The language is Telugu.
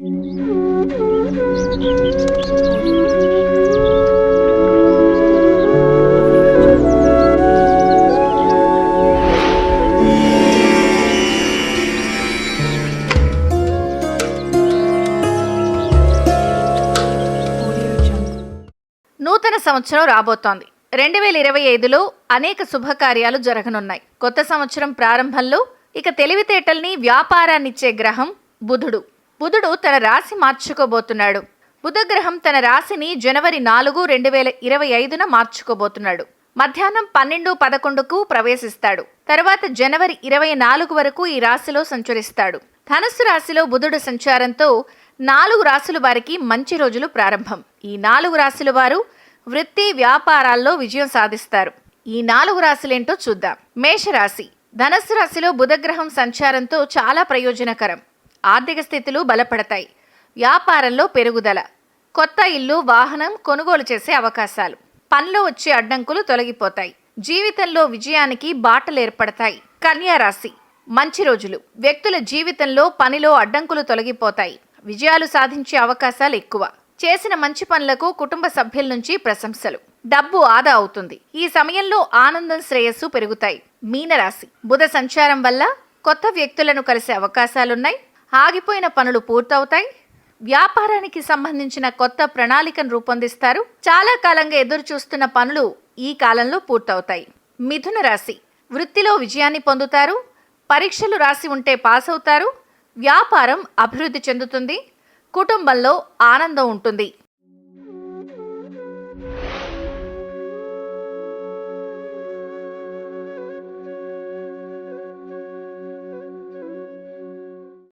నూతన సంవత్సరం రాబోతోంది. రెండు వేల ఇరవై ఐదులో అనేక శుభకార్యాలు జరగనున్నాయి. కొత్త సంవత్సరం ప్రారంభంలో ఇక తెలివితేటల్ని వ్యాపారాన్నిచ్చే గ్రహం బుధుడు. బుధుడు తన రాశి మార్చుకోబోతున్నాడు. బుధగ్రహం తన రాశిని జనవరి నాలుగు రెండు వేల ఇరవై ఐదున మార్చుకోబోతున్నాడు. మధ్యాహ్నం పన్నెండు పదకొండుకు ప్రవేశిస్తాడు. తర్వాత జనవరి ఇరవై నాలుగు వరకు ఈ రాశిలో సంచరిస్తాడు. ధనుసు రాశిలో బుధుడు సంచారంతో నాలుగు రాశుల వారికి మంచి రోజులు ప్రారంభం. ఈ నాలుగు రాశుల వారు వృత్తి వ్యాపారాల్లో విజయం సాధిస్తారు. ఈ నాలుగు రాశులేంటో చూద్దాం. మేషరాశి. ధనస్సు రాశిలో బుధగ్రహం సంచారంతో చాలా ప్రయోజనకరం. ఆర్థిక స్థితులు బలపడతాయి. వ్యాపారంలో పెరుగుదల కొత్త ఇల్లు వాహనం కొనుగోలు చేసే అవకాశాలు. పనిలో వచ్చే అడ్డంకులు తొలగిపోతాయి. జీవితంలో విజయానికి బాటలు ఏర్పడతాయి. కన్యారాశి మంచి రోజులు. వ్యక్తుల జీవితంలో పనిలో అడ్డంకులు తొలగిపోతాయి. విజయాలు సాధించే అవకాశాలు ఎక్కువ. చేసిన మంచి పనులకు కుటుంబ సభ్యుల నుంచి ప్రశంసలు. డబ్బు ఆదా అవుతుంది. ఈ సమయంలో ఆనందం శ్రేయస్సు పెరుగుతాయి. మీనరాశి బుధ సంచారం వల్ల కొత్త వ్యక్తులను కలిసే అవకాశాలున్నాయి. ఆగిపోయిన పనులు పూర్తవుతాయి. వ్యాపారానికి సంబంధించిన కొత్త ప్రణాళికను రూపొందిస్తారు. చాలా కాలంగా ఎదురు చూస్తున్న పనులు ఈ కాలంలో పూర్తవుతాయి. మిథున రాశి వృత్తిలో విజయాన్ని పొందుతారు. పరీక్షలు రాసి ఉంటే పాస్ అవుతారు వ్యాపారం అభివృద్ధి చెందుతుంది. కుటుంబంలో ఆనందం ఉంటుంది.